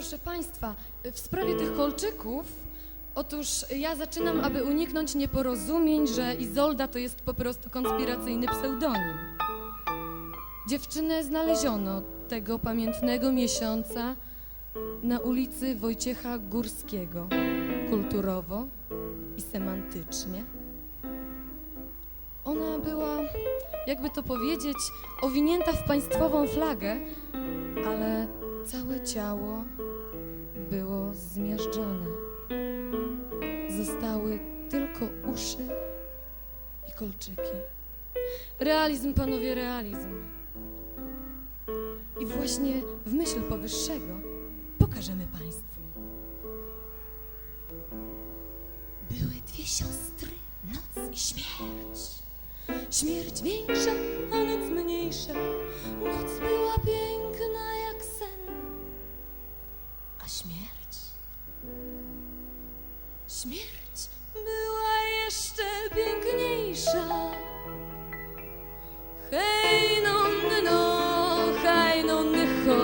Proszę Państwa, w sprawie tych kolczyków, otóż ja zaczynam, aby uniknąć nieporozumień, że Izolda to jest po prostu konspiracyjny pseudonim. Dziewczynę znaleziono tego pamiętnego miesiąca na ulicy Wojciecha Górskiego, kulturowo i semantycznie. Ona była, jakby to powiedzieć, owinięta w państwową flagę, ale całe ciało zmiażdżone. Zostały tylko uszy i kolczyki. Realizm, panowie, realizm. I właśnie w myśl powyższego pokażemy Państwu. Były dwie siostry, noc i śmierć. Śmierć większa, a noc mniejsza. Noc była Śmierć była jeszcze piękniejsza. Hej, non, no, hej, non, ho.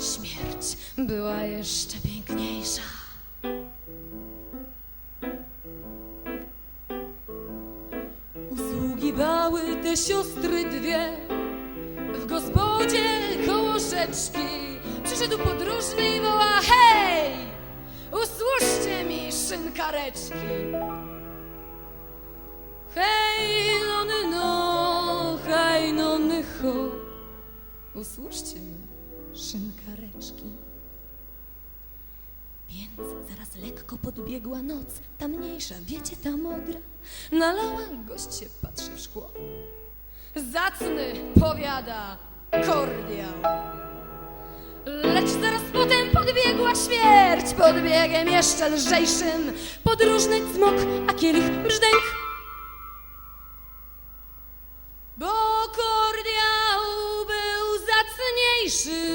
Śmierć była jeszcze piękniejsza. Usługiwały te siostry dwie w gospodzie koło rzeczki. Przyszedł podróżny i woła: Hej! Szynkareczki. Hej, nony, no, hej, nony, ho. Mi szynkareczki. Więc zaraz lekko podbiegła noc, ta mniejsza, wiecie, ta modra. Nalała, się patrzy w szkło. Zacny, powiada, kordiał. Lecz zaraz potem podbiegła śmierć, podbiegiem jeszcze lżejszym. Podróżny cmok, a kielich brzdęk. Bo kordiał był zacniejszy.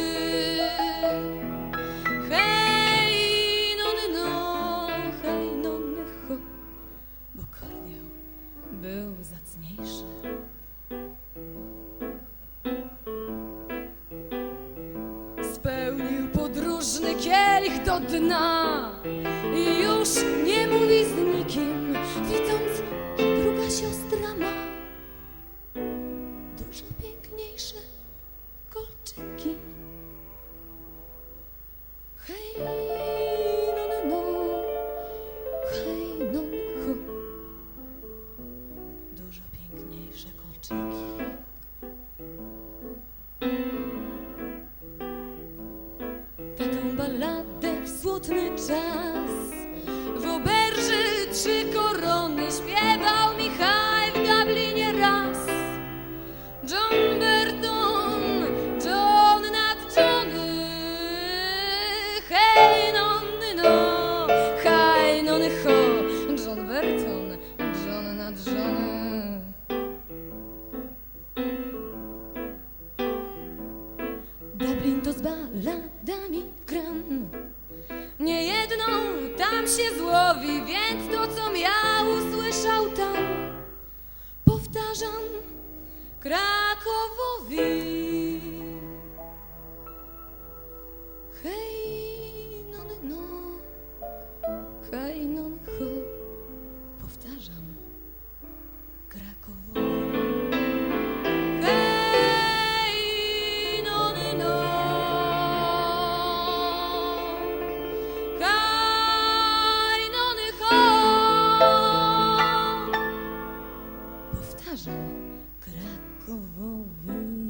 Spełnił podróżny kielich do dna i już nie mówi z nikim, widząc, że druga siostra ma dużo piękniejsze kolczyki. Hej, no, no, no, hej, no, no, ho. Dużo piękniejsze kolczyki. Czas. W oberży trzy korony Śpiewał Michał w Dublinie raz. John Burton, John nad Johnny Hej, nonny, no, hej, nonny, ho. John Burton, John nad Johnny Dublin to z baladami nie jedną tam się złowi, więc to, co ja usłyszał tam, powtarzam Krakowowi. Hej, non, no, hej, non, ho, powtarzam. Cracovia.